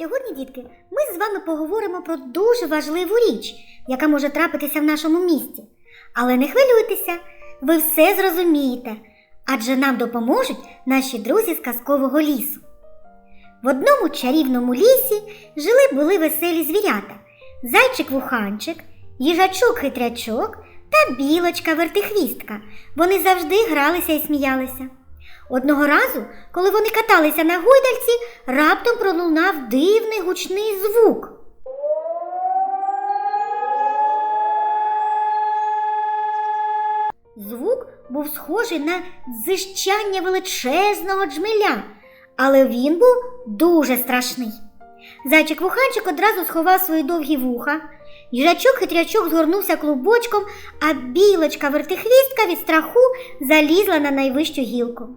Сьогодні, дітки, ми з вами поговоримо про дуже важливу річ, яка може трапитися в нашому місті. Але не хвилюйтеся, ви все зрозумієте, адже нам допоможуть наші друзі з казкового лісу. В одному чарівному лісі жили були веселі звірята: зайчик-вуханчик, їжачок-хитрячок та білочка-вертихвістка. Вони завжди гралися і сміялися. Одного разу, коли вони каталися на гойдальці, раптом пролунав дивний гучний звук. Звук був схожий на дзижчання величезного джмеля, але він був дуже страшний. Зайчик вуханчик одразу сховав свої довгі вуха. Їжачок хитрячок згорнувся клубочком, а білочка вертихвістка від страху залізла на найвищу гілку.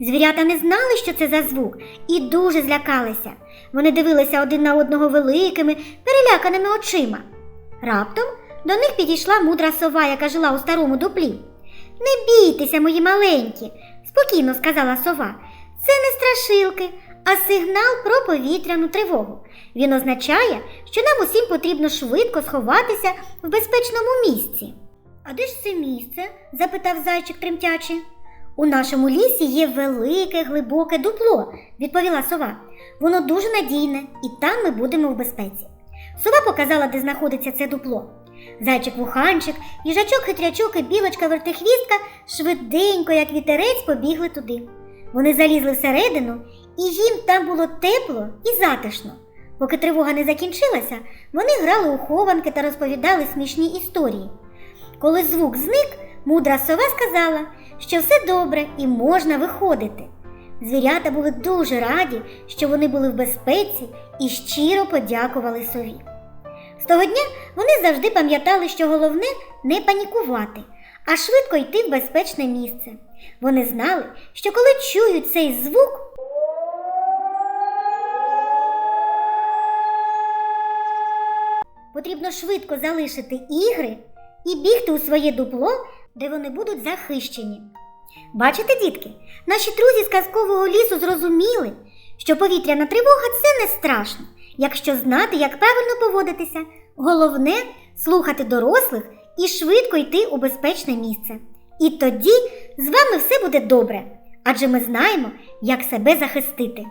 Звірята не знали, що це за звук, і дуже злякалися. Вони дивилися один на одного великими, переляканими очима. Раптом до них підійшла мудра сова, яка жила у старому дуплі. Не бійтеся, мої маленькі, спокійно сказала сова. Це не страшилки, а сигнал про повітряну тривогу. Він означає, що нам усім потрібно швидко сховатися в безпечному місці. А де ж це місце? запитав зайчик тремтячи. У нашому лісі є велике глибоке дупло, відповіла сова. Воно дуже надійне, і там ми будемо в безпеці. Сова показала, де знаходиться це дупло. Зайчик вуханчик, їжачок хитрячок і білочка вертихвістка швиденько, як вітерець, побігли туди. Вони залізли всередину, і їм там було тепло і затишно. Поки тривога не закінчилася, вони грали у хованки та розповідали смішні історії. Коли звук зник, мудра сова сказала, що все добре і можна виходити. Звірята були дуже раді, що вони були в безпеці і щиро подякували сові. З того дня вони завжди пам'ятали, що головне не панікувати, а швидко йти в безпечне місце. Вони знали, що коли чують цей звук, потрібно швидко залишити ігри і бігти у своє дупло, де вони будуть захищені. Бачите, дітки, наші друзі з казкового лісу зрозуміли, що повітряна тривога це не страшно, якщо знати, як правильно поводитися. Головне слухати дорослих і швидко йти у безпечне місце. І тоді з вами все буде добре, адже ми знаємо, як себе захистити.